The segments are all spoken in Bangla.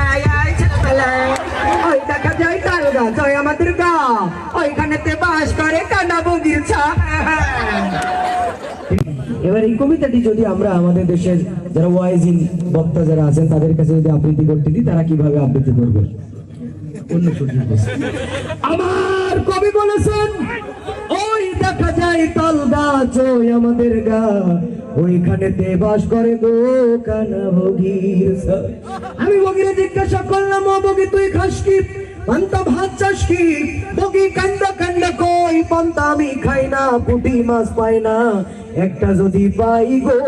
আয় আয় ছেলেবেলা ওই দেখা যায় গাছ ওই আমাদের গা ওইখানেতে বাস করে কানা বগির ছা এবার এই কবিতাটি যদি আমরা আমাদের দেশের যারা ওয়াইজিন বক্তা যারা আছেন, তাদের কাছে যদি আবৃত্তি করতে দিই, তারা কীভাবে আবৃত্তি করবে? অন্য আমার কবি বলেছেন, ওই দেখা যায় তাল গাছ আমাদের গা। ওইখানেতে বাস করে গো কানা ভগির আমি বগিরে জিজ্ঞাসা করলাম ও বগি তুই খাস কি? পান্তা ভাত চাস কি? বগি কান্দ কান্দ কই? পান্তা আমি খাই না পুঁটি মাছ পাই না। একটা যদি পাই গো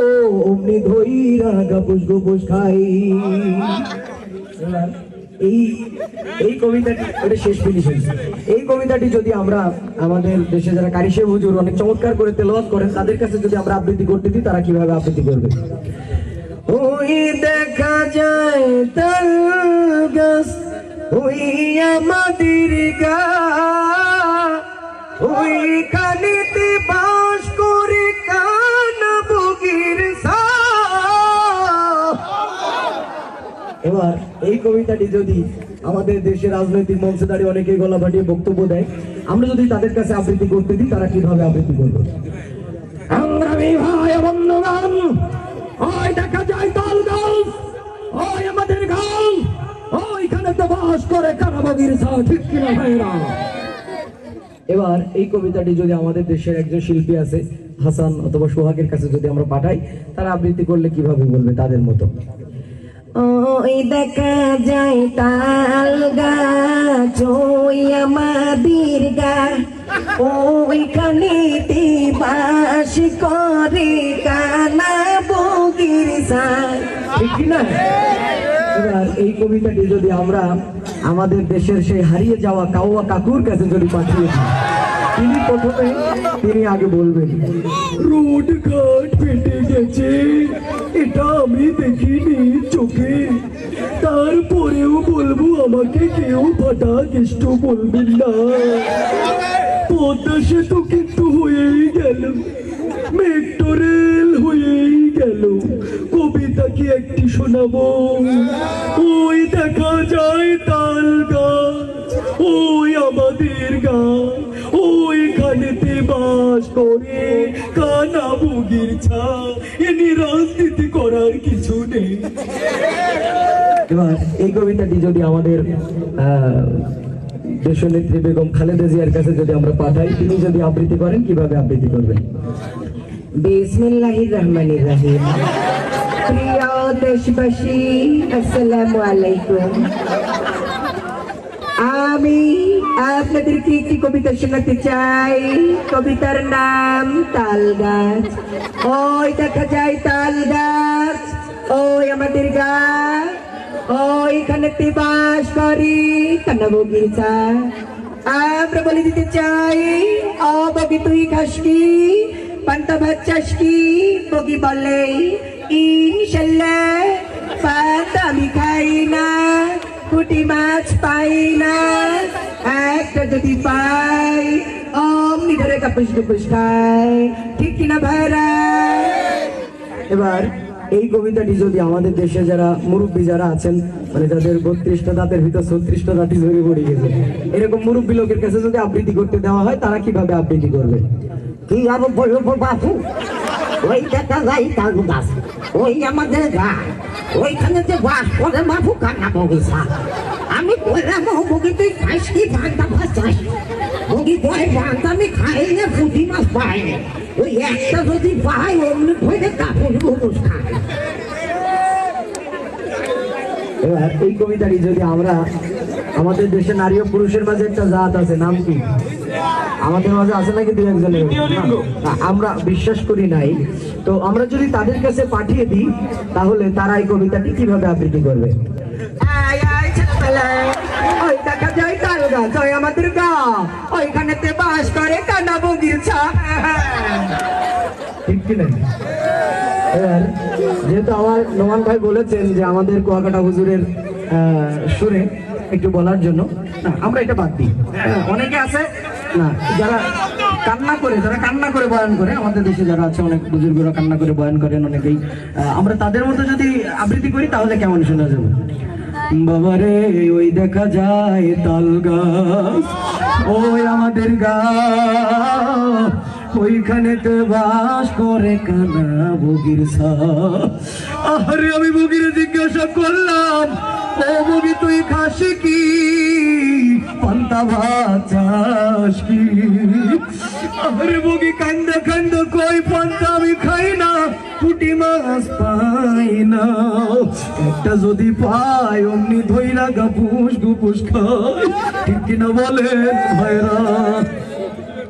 অমনি ধইরা গাপুস গুপুস খাই। এই এই কবিতাটি ওটা শেষ ফিনিশিং এই কবিতাটি যদি আমরা আমাদের দেশে যারা কারিশে হুজুর অনেক চমৎকার করে তেলাওয়াত করেন, তাদের কাছে যদি আমরা আবৃত্তি করতে দিই, তারা কীভাবে আবৃত্তি করবে? ওই দেখা যায় তাল গাছ, ওই আমাদের গা, ওই কানিতে বাস করে কান বগির সা এবার এই কবিতাটি যদি আমাদের দেশের রাজনৈতিক মঞ্চে দাঁড়িয়ে অনেকে গলা ফাটিয়ে বক্তব্য দেয় আমরা যদি তাদের কাছে আবৃত্তি করতে দিই তারা কীভাবে আবৃত্তি করবে? সংগ্রামী ভাই বন্ধুগণ ওই দেখা যায় তাল গাছ ওই আমাদের গাল ওইখানে তো বাস করে কারাবাগির ঠিক কিনা ভাইরা এবার এই কবিতাটি যদি আমাদের দেশের একজন শিল্পী আছে হাসান অথবা সোহাগের কাছে যদি আমরা পাঠাই তারা আবৃত্তি করলে কীভাবে বলবে তাদের মতো? ওই দেখা যায় তাল গাছ, ওই আমাদের গা। ওইখানেতে বাস করে কানা বগির না? এই কবিতাটি যদি আমরা আমাদের দেশের সেই হারিয়ে যাওয়া কাউয়া কাকুর কাছে যদি পাঠিয়ে দিই, তিনি প্রথমে, তিনি আগে বলবেন, রোড ঘাট ফেটে গেছে এটা আমি দেখিনি চোখে তারপরেও বলব আমাকে কেউ ফাটা কেষ্ট বলবেন না। পদ্মা সেতু কিন্তু হয়েই গেল, মেট্রো রেল হয়েই গেল। কবিতা কি একটি শোনাবো। ওই দেখা যায় তাল গাছ, ওই আমাদের গাছ ওইখানেতে বাস করে, কানা বুগির ছা এনি রাজনীতি করার কিছু নেই। এবার এই কবিতাটি যদি আমাদের দেশনেত্রী বেগম খালেদা জিয়ার কাছে যদি আমরা পাঠাই তিনি যদি আবৃত্তি করেন কীভাবে আবৃত্তি করবেন? বিসমিল্লাহির রহমানির রহিম। প্রিয় দেশবাসী আসসালামু আলাইকুম। আমি আপনাদেরকে একটি কবিতা শোনাতে চাই। কবিতার নাম তাল গাছ। ওই দেখা যায় তাল গাছ। ওই আমাদের গাছ ওইখানে বাস করি কান্না বগিচা আমরা বলে দিতে চাই, ও বগি তুই খাস কি? পান্তা ভাত চাস কি? বগি বলে, ইনশাল্লাহ আমি খাই না, পুটি মাছ পাই না, একটা যদি পাই, অমনি ধরে কাপুস কুপুস খায় ঠিক কিনা ভাইরা? এবার এই কবিতাটি যদি আমাদের দেশে যারা মুরব্বী যারা আছেন মানে যাদের বত্রিশটা দাঁতের ভিতর ছত্রিশটা দাঁতি ধরে পড়ে গেছে, এরকম মুরব্বী লোকের কাছে যদি আবৃত্তি করতে দেওয়া হয়, তারা কীভাবে আবৃত্তি করবে? কি আর বাপু? ওই যাই তার ওই আমাদের ওইখানে যে বাস করে বাপু কান্না আমি বললাম বগি তুই খাইস কি ভাগটা ভাসাস আমি খাই না পুঁটি মাছ পাই না। ওই একটা যদি পাই অমনি কাপড় এবার এই কবিতাটি যদি আমরা আমাদের দেশে নারী ও পুরুষের মাঝে একটা জাত আছে নাম কি? আমাদের মাঝে আছে নাকি দু একজনের? আমরা বিশ্বাস করি নাই। তো আমরা যদি তাদের কাছে পাঠিয়ে দিই তাহলে তারা এই কবিতাটি কীভাবে আবৃত্তি করবে? আমাদের করে কানা যেহেতু আমার নোমান ভাই বলেছেন যে আমাদের কুয়াকাটা হুজুরের সুরে একটু বলার জন্য না আমরা এটা বাদ দিই। হ্যাঁ, অনেকে আছে না যারা কান্না করে যারা কান্না করে বয়ান করে আমাদের দেশে যারা আছে অনেক বুজুর্গরা কান্না করে বয়ান করেন অনেকেই। আমরা তাদের মতো যদি আবৃত্তি করি তাহলে কেমন শোনা যাবে? বাবারে ওই দেখা যায় তাল গাছ। ওই আমাদের গা ওইখানেতে বাস করে কানা বগির আরে আমি বগিরে জিজ্ঞাসা করলাম, ও বগি, তুই খাসি কি? পান্তা ভাত চাস কি? আরে বগি একটা যদি পাই অমনি ধইরা গাপুস গুপুস খায়। ঠিক কিনা বলে ভাইরা?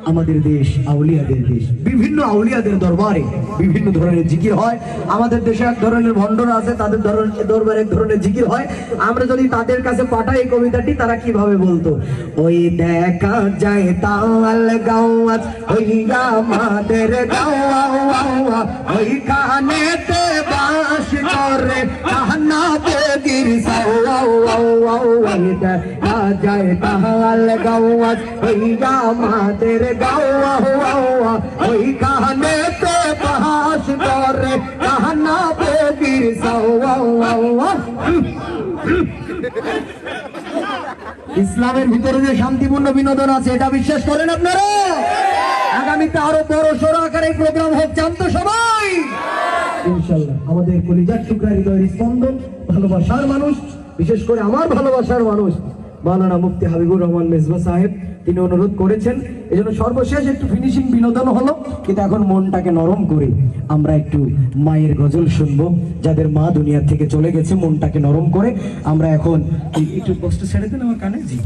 আমাদের দেশ, আউলিয়াদের দেশ। বিভিন্ন আউলিয়াদের দরবারে বিভিন্ন ধরনের জিকির হয়। আমাদের দেশে এক ধরনের ভণ্ডরা আছে, তাদের ধরন- দরবারে এক ধরনের জিকির হয়। আমরা যদি তাদের কাছে পাঠাই এই কবিতাটি, তারা কীভাবে বলতো? ওই দেখা যায় তাল গাওয়াত ওই আমাদের গাওয়া ওই কানেতে বাস করে কাহনা বেগির সাওয়া। যায় গাওয়াত ওই করে সাওয়া ইসলামের ভিতরে যে শান্তিপূর্ণ বিনোদন আছে, এটা বিশ্বাস করেন আপনারা? আগামীতে আরও বড় সড়ো আকারে প্রোগ্রাম হোক চান তো সবাই? ইনশাল্লাহ। আমাদের কলিজার টুকরা হৃদয়ের স্পন্দন, ভালোবাসার মানুষ। বিশেষ করে আমার ভালোবাসার মানুষ, মাওলানা মুফতি হাবিবুর রহমান মেজবা সাহেব, তিনি অনুরোধ করেছেন। এই জন্য সর্বশেষ একটু ফিনিশিং বিনোদন হলো, কিন্তু এখন মনটাকে নরম করে আমরা একটু মায়ের গজল শুনব, যাদের মা দুনিয়ার থেকে চলে গেছে, মনটাকে নরম করে। আমরা এখন একটু কষ্ট ছেড়ে দেন আমার কানে? জি।